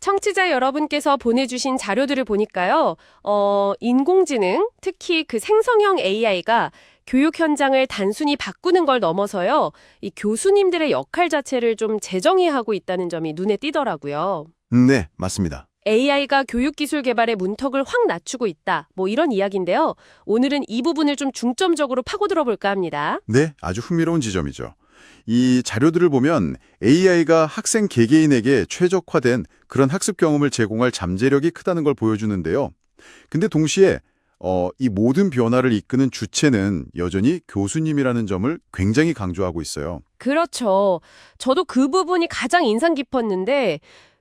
청취자 여러분께서 보내주신 자료들을 보니까요, 어, 인공지능, 특히 그 생성형 AI가 교육 현장을 단순히 바꾸는 걸 넘어서요, 이 교수님들의 역할 자체를 좀 재정의하고 있다는 점이 눈에 띄더라고요. 네, 맞습니다. AI가 교육 기술 개발의 문턱을 확 낮추고 있다. 뭐 이런 이야기인데요. 오늘은 이 부분을 좀 중점적으로 파고들어 볼까 합니다. 네, 아주 흥미로운 지점이죠. 이 자료들을 보면 AI가 학생 개개인에게 최적화된 그런 학습 경험을 제공할 잠재력이 크다는 걸 보여주는데요. 근데 동시에 어, 이 모든 변화를 이끄는 주체는 여전히 교수님이라는 점을 굉장히 강조하고 있어요. 그렇죠. 저도 그 부분이 가장 인상 깊었는데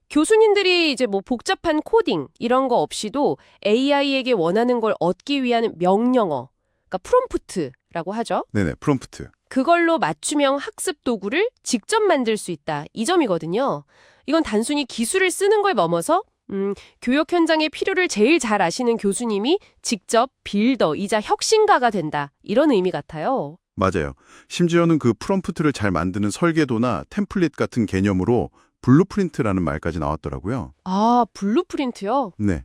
교수님들이 이제 뭐 복잡한 코딩 이런 거 없이도 AI에게 원하는 걸 얻기 위한 명령어, 그러니까 프롬프트라고 하죠. 네네, 프롬프트. 그걸로 맞춤형 학습 도구를 직접 만들 수 있다. 이 점이거든요. 이건 단순히 기술을 쓰는 걸 넘어서 음, 교육 현장의 필요를 제일 잘 아시는 교수님이 직접 빌더이자 혁신가가 된다. 이런 의미 같아요. 맞아요. 심지어는 그 프롬프트를 잘 만드는 설계도나 템플릿 같은 개념으로 블루프린트라는 말까지 나왔더라고요. 아, 블루프린트요? 네.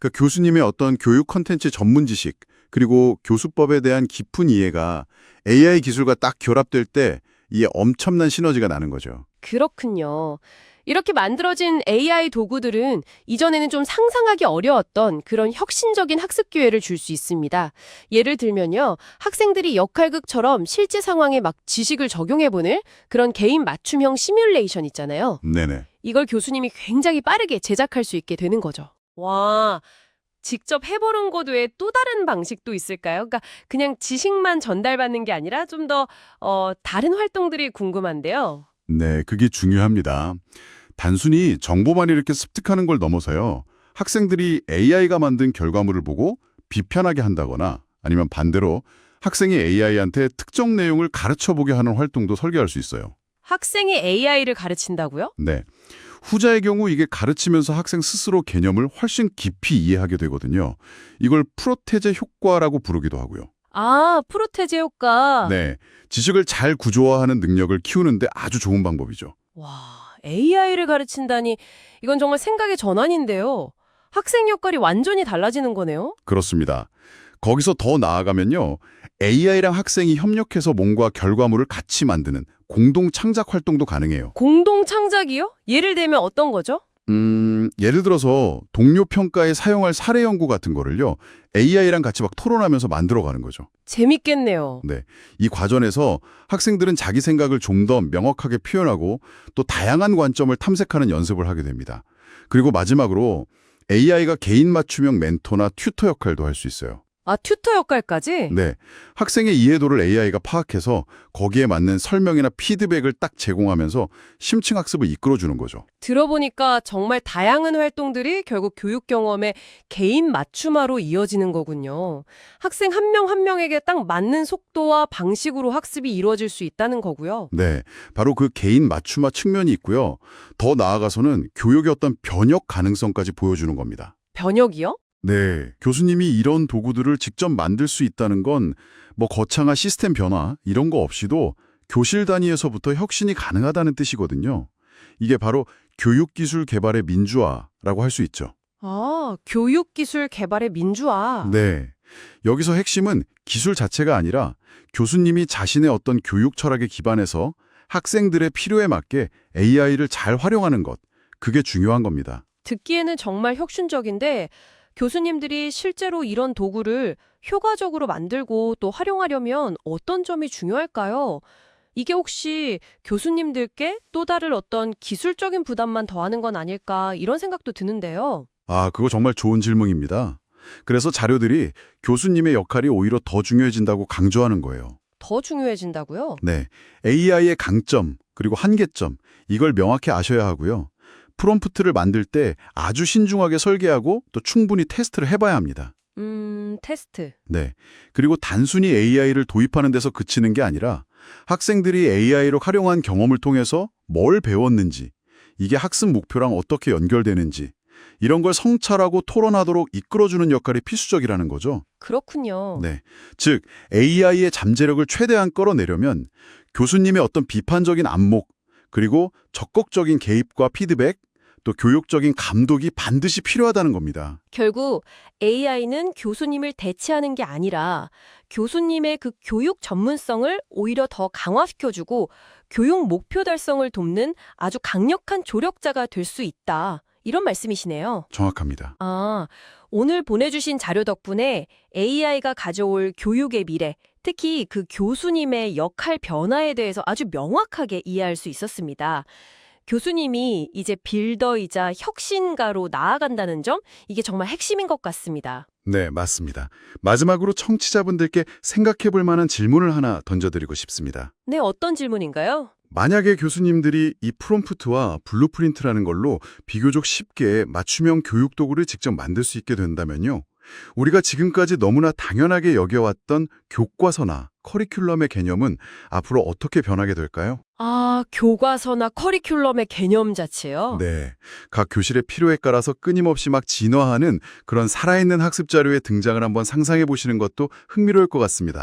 그 교수님의 어떤 교육 컨텐츠 전문 지식, 그리고 교수법에 대한 깊은 이해가 AI 기술과 딱 결합될 때 이게 엄청난 시너지가 나는 거죠. 그렇군요. 이렇게 만들어진 AI 도구들은 이전에는 좀 상상하기 어려웠던 그런 혁신적인 학습 기회를 줄 수 있습니다. 예를 들면요. 학생들이 역할극처럼 실제 상황에 막 지식을 적용해보는 그런 개인 맞춤형 시뮬레이션 있잖아요. 네네. 이걸 교수님이 굉장히 빠르게 제작할 수 있게 되는 거죠. 와, 직접 해보는 것 외에 또 다른 방식도 있을까요? 그러니까 그냥 지식만 전달받는 게 아니라 좀 더 어, 다른 활동들이 궁금한데요. 네, 그게 중요합니다. 단순히 정보만 이렇게 습득하는 걸 넘어서요. 학생들이 AI가 만든 결과물을 보고 비판하게 한다거나 아니면 반대로 학생이 AI한테 특정 내용을 가르쳐보게 하는 활동도 설계할 수 있어요. 학생이 AI를 가르친다고요? 네. 후자의 경우 이게 가르치면서 학생 스스로 개념을 훨씬 깊이 이해하게 되거든요. 이걸 프로테제 효과라고 부르기도 하고요. 아, 프로테제 효과. 네. 지식을 잘 구조화하는 능력을 키우는데 아주 좋은 방법이죠. 와, AI를 가르친다니 이건 정말 생각의 전환인데요. 학생 역할이 완전히 달라지는 거네요. 그렇습니다. 거기서 더 나아가면요. AI랑 학생이 협력해서 뭔가 결과물을 같이 만드는 공동 창작 활동도 가능해요. 공동 창작이요? 예를 들면 어떤 거죠? 음, 예를 들어서 동료 평가에 사용할 사례 연구 같은 거를요. AI랑 같이 막 토론하면서 만들어가는 거죠. 재밌겠네요. 네. 이 과정에서 학생들은 자기 생각을 좀 더 명확하게 표현하고 또 다양한 관점을 탐색하는 연습을 하게 됩니다. 그리고 마지막으로 AI가 개인 맞춤형 멘토나 튜터 역할도 할 수 있어요. 아, 튜터 역할까지? 네. 학생의 이해도를 AI가 파악해서 거기에 맞는 설명이나 피드백을 딱 제공하면서 심층 학습을 이끌어주는 거죠. 들어보니까 정말 다양한 활동들이 결국 교육 경험의 개인 맞춤화로 이어지는 거군요. 학생 한 명 한 명에게 딱 맞는 속도와 방식으로 학습이 이루어질 수 있다는 거고요. 네. 바로 그 개인 맞춤화 측면이 있고요. 더 나아가서는 교육의 어떤 변혁 가능성까지 보여주는 겁니다. 변혁이요? 네. 교수님이 이런 도구들을 직접 만들 수 있다는 건 뭐 거창한 시스템 변화 이런 거 없이도 교실 단위에서부터 혁신이 가능하다는 뜻이거든요. 이게 바로 교육기술 개발의 민주화라고 할 수 있죠. 아, 교육기술 개발의 민주화. 네. 여기서 핵심은 기술 자체가 아니라 교수님이 자신의 어떤 교육 철학에 기반해서 학생들의 필요에 맞게 AI를 잘 활용하는 것. 그게 중요한 겁니다. 듣기에는 정말 혁신적인데 교수님들이 실제로 이런 도구를 효과적으로 만들고 또 활용하려면 어떤 점이 중요할까요? 이게 혹시 교수님들께 또 다른 어떤 기술적인 부담만 더하는 건 아닐까 이런 생각도 드는데요. 아, 그거 정말 좋은 질문입니다. 그래서 자료들이 교수님의 역할이 오히려 더 중요해진다고 강조하는 거예요. 더 중요해진다고요? 네. AI의 강점, 그리고 한계점, 이걸 명확히 아셔야 하고요. 프롬프트를 만들 때 아주 신중하게 설계하고 또 충분히 테스트를 해봐야 합니다. 음, 테스트. 네. 그리고 단순히 AI를 도입하는 데서 그치는 게 아니라 학생들이 AI로 활용한 경험을 통해서 뭘 배웠는지, 이게 학습 목표랑 어떻게 연결되는지, 이런 걸 성찰하고 토론하도록 이끌어주는 역할이 필수적이라는 거죠. 그렇군요. 네. 즉, AI의 잠재력을 최대한 끌어내려면 교수님의 어떤 비판적인 안목, 그리고 적극적인 개입과 피드백, 또 교육적인 감독이 반드시 필요하다는 겁니다. 결국 AI는 교수님을 대체하는 게 아니라 교수님의 그 교육 전문성을 오히려 더 강화시켜주고 교육 목표 달성을 돕는 아주 강력한 조력자가 될 수 있다. 이런 말씀이시네요. 정확합니다. 아, 오늘 보내주신 자료 덕분에 AI가 가져올 교육의 미래, 특히 그 교수님의 역할 변화에 대해서 아주 명확하게 이해할 수 있었습니다. 교수님이 이제 빌더이자 혁신가로 나아간다는 점, 이게 정말 핵심인 것 같습니다. 네, 맞습니다. 마지막으로 청취자분들께 생각해 볼 만한 질문을 하나 던져드리고 싶습니다. 네, 어떤 질문인가요? 만약에 교수님들이 이 프롬프트와 블루프린트라는 걸로 비교적 쉽게 맞춤형 교육 도구를 직접 만들 수 있게 된다면요. 우리가 지금까지 너무나 당연하게 여겨왔던 교과서나 커리큘럼의 개념은 앞으로 어떻게 변하게 될까요? 아, 교과서나 커리큘럼의 개념 자체요? 네. 각 교실의 필요에 따라서 끊임없이 막 진화하는 그런 살아있는 학습 자료의 등장을 한번 상상해 보시는 것도 흥미로울 것 같습니다.